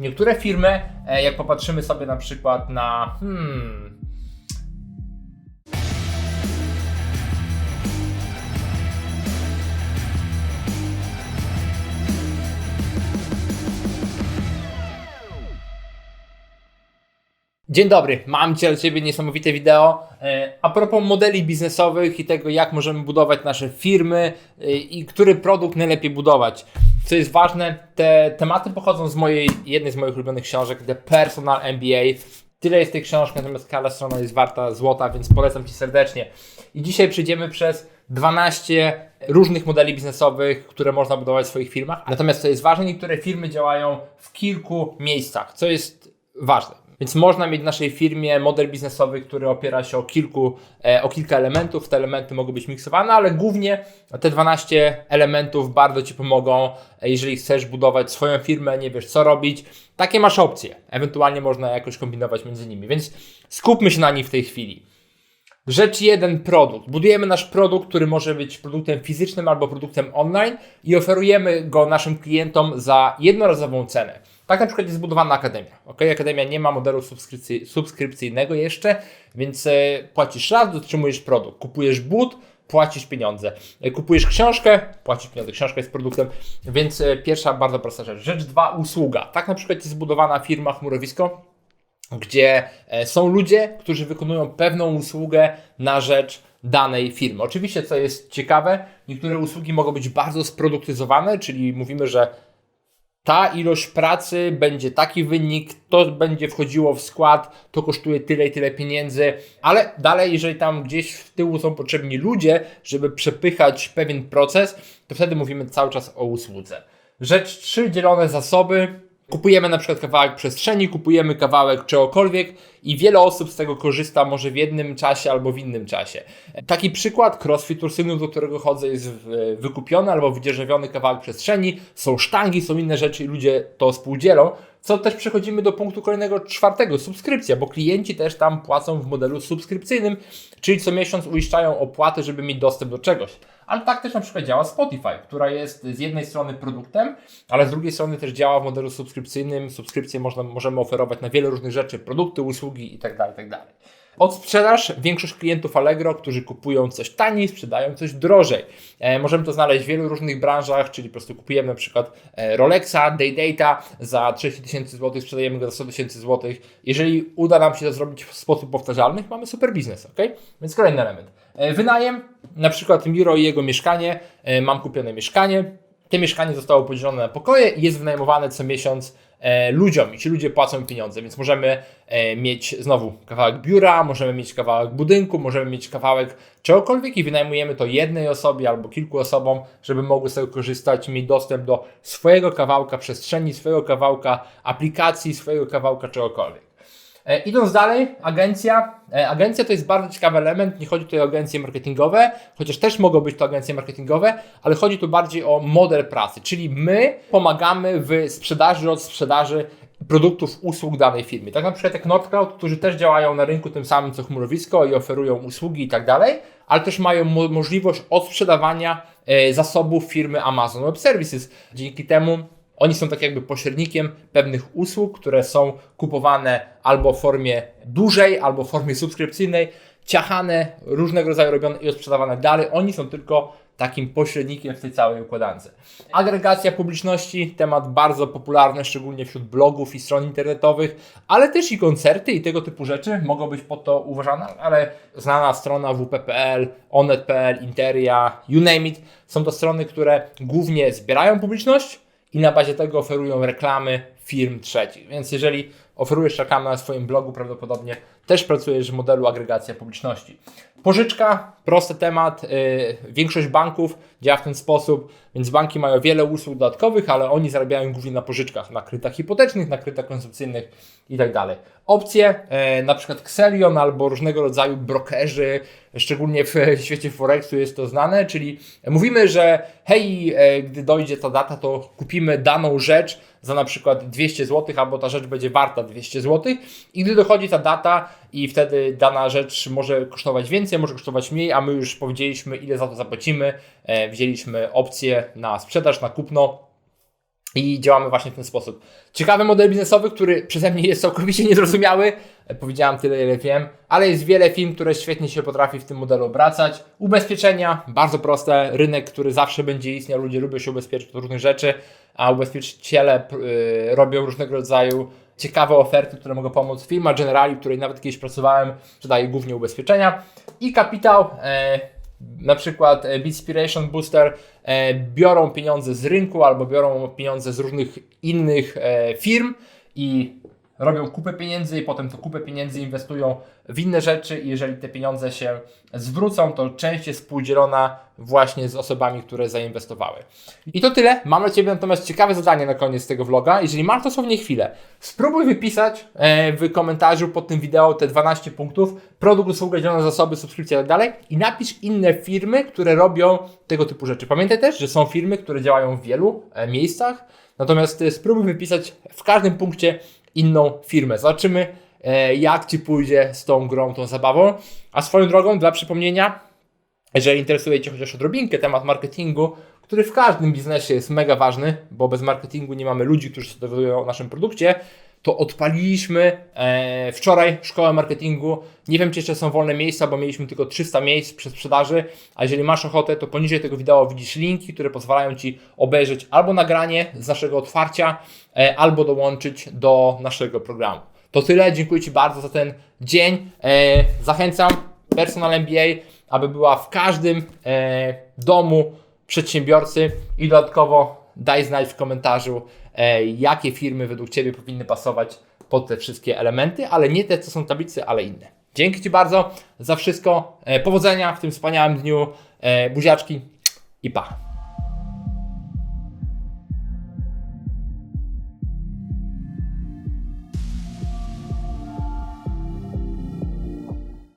Niektóre firmy, e, jak popatrzymy sobie na przykład na hmm, Dzień dobry, mam dzisiaj dla Ciebie niesamowite wideo. E, A propos modeli biznesowych i tego, jak możemy budować nasze firmy e, i który produkt najlepiej budować. Co jest ważne, te tematy pochodzą z mojej, jednej z moich ulubionych książek, The Personal MBA. Tyle jest tej książki, natomiast każda strona jest warta złota, więc polecam Ci serdecznie. I dzisiaj przejdziemy przez 12 różnych modeli biznesowych, które można budować w swoich firmach. Natomiast co jest ważne, niektóre firmy działają w kilku miejscach, co jest ważne. Więc można mieć w naszej firmie model biznesowy, który opiera się o, kilku, e, o kilka elementów. Te elementy mogą być miksowane, ale głównie te 12 elementów bardzo Ci pomogą, e, jeżeli chcesz budować swoją firmę, nie wiesz co robić. Takie masz opcje. Ewentualnie można jakoś kombinować między nimi, więc skupmy się na nich w tej chwili. Rzecz jeden, produkt. Budujemy nasz produkt, który może być produktem fizycznym albo produktem online i oferujemy go naszym klientom za jednorazową cenę. Tak na przykład jest zbudowana Akademia. Ok, Akademia nie ma modelu subskrypcji, subskrypcyjnego jeszcze, więc e, płacisz raz, dotrzymujesz produkt. Kupujesz but, płacisz pieniądze. E, kupujesz książkę, płacisz pieniądze. Książka jest produktem, więc e, pierwsza bardzo prosta rzecz. Rzecz dwa, usługa. Tak na przykład jest zbudowana firma Chmurowisko, gdzie są ludzie, którzy wykonują pewną usługę na rzecz danej firmy. Oczywiście, co jest ciekawe, niektóre usługi mogą być bardzo sproduktyzowane, czyli mówimy, że ta ilość pracy będzie taki wynik, to będzie wchodziło w skład, to kosztuje tyle i tyle pieniędzy, ale dalej, jeżeli tam gdzieś w tyłu są potrzebni ludzie, żeby przepychać pewien proces, to wtedy mówimy cały czas o usłudze. Rzecz 3, dzielone zasoby. Kupujemy na przykład kawałek przestrzeni, kupujemy kawałek czegokolwiek i wiele osób z tego korzysta może w jednym czasie albo w innym czasie. Taki przykład, crossfit Ursynów, do którego chodzę, jest wykupiony albo wydzierżawiony kawałek przestrzeni, są sztangi, są inne rzeczy i ludzie to współdzielą. Co też przechodzimy do punktu kolejnego, czwartego, subskrypcja, bo klienci też tam płacą w modelu subskrypcyjnym, czyli co miesiąc uiszczają opłaty, żeby mieć dostęp do czegoś. Ale tak też na przykład działa Spotify, która jest z jednej strony produktem, ale z drugiej strony też działa w modelu subskrypcyjnym. Subskrypcje można, możemy oferować na wiele różnych rzeczy, produkty, usługi itd. Tak itd. Tak Od sprzedaż większość klientów Allegro, którzy kupują coś taniej, sprzedają coś drożej. E, możemy to znaleźć w wielu różnych branżach, czyli po prostu kupujemy na przykład e, Rolexa, Daydata za 30 tysięcy złotych, sprzedajemy go za 100 tysięcy złotych. Jeżeli uda nam się to zrobić w sposób powtarzalny, mamy super biznes, ok? Więc kolejny element. E, wynajem, na przykład Miro i jego mieszkanie, e, mam kupione mieszkanie, te mieszkanie zostało podzielone na pokoje i jest wynajmowane co miesiąc e, ludziom i ci ludzie płacą pieniądze, więc możemy mieć znowu kawałek biura, możemy mieć kawałek budynku, możemy mieć kawałek czegokolwiek i wynajmujemy to jednej osobie albo kilku osobom, żeby mogły z tego korzystać, mieć dostęp do swojego kawałka przestrzeni, swojego kawałka aplikacji, swojego kawałka czegokolwiek. E, idąc dalej, agencja. E, agencja to jest bardzo ciekawy element. Nie chodzi tutaj o agencje marketingowe, chociaż też mogą być to agencje marketingowe, ale chodzi tu bardziej o model pracy, czyli my pomagamy w sprzedaży od sprzedaży produktów, usług danej firmy. Tak na przykład jak Nordcloud, którzy też działają na rynku tym samym co chmurowisko i oferują usługi i tak dalej, ale też mają mo możliwość odsprzedawania e, zasobów firmy Amazon Web Services. Dzięki temu oni są tak jakby pośrednikiem pewnych usług, które są kupowane albo w formie dużej, albo w formie subskrypcyjnej, ciachane, różnego rodzaju robione i sprzedawane dalej. Oni są tylko takim pośrednikiem w tej całej układance. Agregacja publiczności, temat bardzo popularny, szczególnie wśród blogów i stron internetowych, ale też i koncerty i tego typu rzeczy mogą być po to uważane, ale znana strona wp.pl, onet.pl, Interia, you name it, są to strony, które głównie zbierają publiczność, i na bazie tego oferują reklamy firm trzecich. Więc jeżeli oferujesz reklamę na swoim blogu, prawdopodobnie też pracujesz w modelu agregacja publiczności. Pożyczka, prosty temat. Yy, większość banków działa w ten sposób, więc banki mają wiele usług dodatkowych, ale oni zarabiają głównie na pożyczkach, na kredytach hipotecznych, na kredytach konsumpcyjnych itd. Tak Opcje, yy, na przykład Xelion albo różnego rodzaju brokerzy, szczególnie w świecie Forexu jest to znane, czyli mówimy, że hej, yy, gdy dojdzie ta data, to kupimy daną rzecz za na przykład 200 zł, albo ta rzecz będzie warta 200 zł i gdy dochodzi ta data i wtedy dana rzecz może kosztować więcej, może kosztować mniej, a my już powiedzieliśmy ile za to zapłacimy, e, wzięliśmy opcję na sprzedaż, na kupno i działamy właśnie w ten sposób. Ciekawy model biznesowy, który przeze mnie jest całkowicie niezrozumiały. E, Powiedziałem tyle, ile wiem, ale jest wiele firm, które świetnie się potrafi w tym modelu obracać. Ubezpieczenia, bardzo proste, rynek, który zawsze będzie istniał, ludzie lubią się ubezpieczyć od różnych rzeczy, a ubezpieczyciele y, robią różnego rodzaju ciekawe oferty, które mogą pomóc. Firma Generali, w której nawet kiedyś pracowałem, sprzedaje głównie ubezpieczenia. I kapitał, e, na przykład e, Bitspiration Booster e, biorą pieniądze z rynku albo biorą pieniądze z różnych innych e, firm i robią kupę pieniędzy i potem to kupę pieniędzy inwestują w inne rzeczy i jeżeli te pieniądze się zwrócą, to część jest współdzielona właśnie z osobami, które zainwestowały. I to tyle. Mam dla Ciebie natomiast ciekawe zadanie na koniec tego vloga. Jeżeli masz dosłownie chwilę, spróbuj wypisać e, w komentarzu pod tym wideo te 12 punktów, produkt, usługa, zielone zasoby, subskrypcja i tak dalej i napisz inne firmy, które robią tego typu rzeczy. Pamiętaj też, że są firmy, które działają w wielu e, miejscach, natomiast e, spróbuj wypisać w każdym punkcie inną firmę. Zobaczymy, jak Ci pójdzie z tą grą, tą zabawą. A swoją drogą, dla przypomnienia, jeżeli interesuje Cię chociaż odrobinkę temat marketingu, który w każdym biznesie jest mega ważny, bo bez marketingu nie mamy ludzi, którzy się dowiadują o naszym produkcie, to odpaliliśmy e, wczoraj szkołę marketingu. Nie wiem, czy jeszcze są wolne miejsca, bo mieliśmy tylko 300 miejsc przy sprzedaży. A jeżeli masz ochotę, to poniżej tego wideo widzisz linki, które pozwalają Ci obejrzeć albo nagranie z naszego otwarcia, e, albo dołączyć do naszego programu. To tyle. Dziękuję Ci bardzo za ten dzień. E, zachęcam Personal MBA, aby była w każdym e, domu przedsiębiorcy i dodatkowo daj znać w komentarzu, e, jakie firmy według Ciebie powinny pasować pod te wszystkie elementy, ale nie te, co są tablicy, ale inne. Dzięki Ci bardzo za wszystko. E, powodzenia w tym wspaniałym dniu. E, buziaczki i pa.